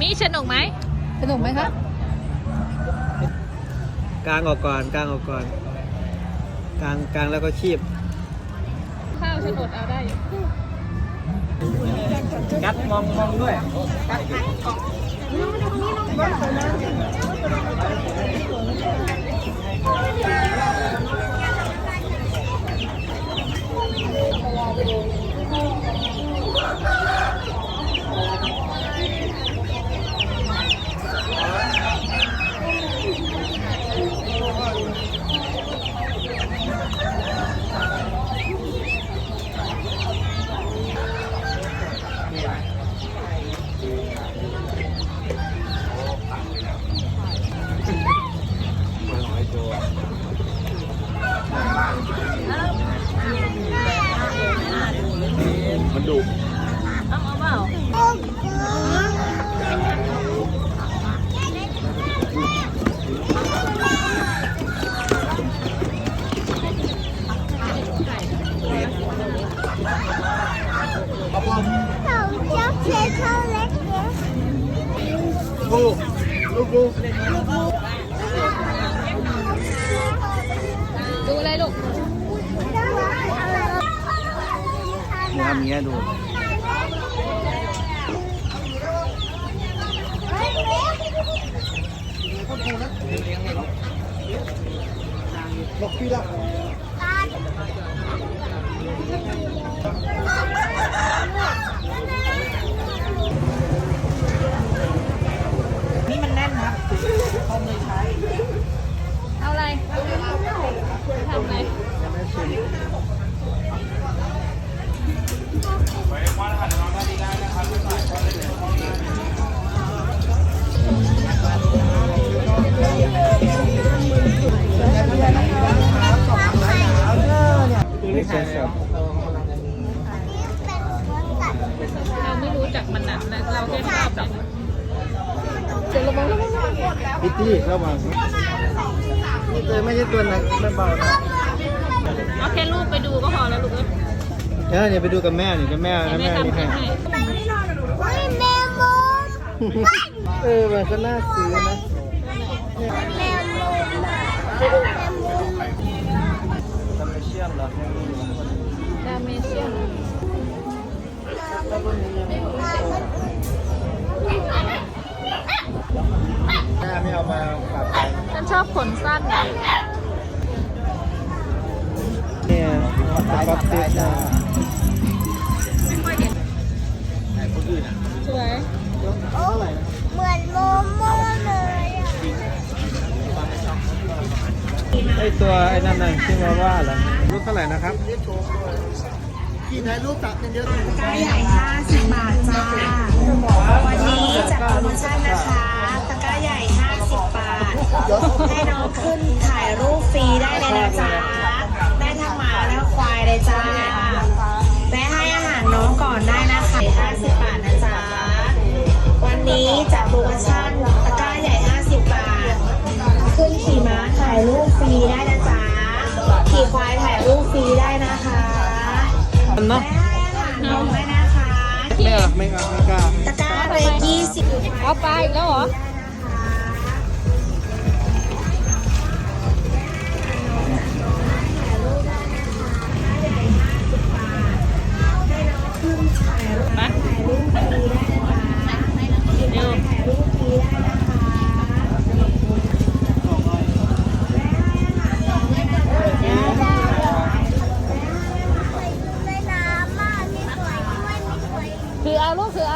มีสนุกไหมสนุกไหมคะกลางออกก่อนกลางออกก่อนกลางกลางแล้วก็คีบข้าวสนุกเอาได้อยู่กัดมองมองด้วยมันดุ เอาเอาเปล่า ลูกลูกลูกดูอะไรลูกเนี่ยเมียดูบอกพี่ละ เราไม่รู้จักมันนะเราแค่ชอบนะพิตตี้ระวังนี่เจอไม่ใช่ตัวหนักไม่เบานะเอาแค่ลูกไปดูก็พอแล้วลูกเอ้ยเดี๋ยวเนี่ยไปดูกับแม่นี่กับแม่เดี๋ยวนะแม่แม่นี่ทำให้ให้เออมันก็น่าซื้อนะทำไมเชื่อมเหรอ ดาเมเชียน แม่ไม่เอามาฝากใครฉันชอบขนสั้นนะเนี่ยสก๊อตติชนะสวยเท่าไหร่นะเหมือนโมโม่เลยอะไอตัวไอ้นั่นน่ะที่มาว่าเหรอลูกเท่าไหร่นะครับ กี่ถ่ายรูปตัดเยอะก้าใหญ่50บาทจ้า วันนี้จัดโปรโมชั่นนะคะตะกร้าใหญ่ 50 บาท ให้น้องขึ้นถ่ายรูปฟรีได้เลยนะจ๊ะได้ทั้งหมาและควายเลยจ้าแวะให้อาหารน้องก่อนได้นะคะ50 บาทนะจ๊ะ วันนี้จัดโปรโมชั่น เนาะน้องได้นะคะไม่เอาไม่เอาไม่กล้าตะกร้าเล็กยี่สิบเอาไปอีกแล้วเหรอ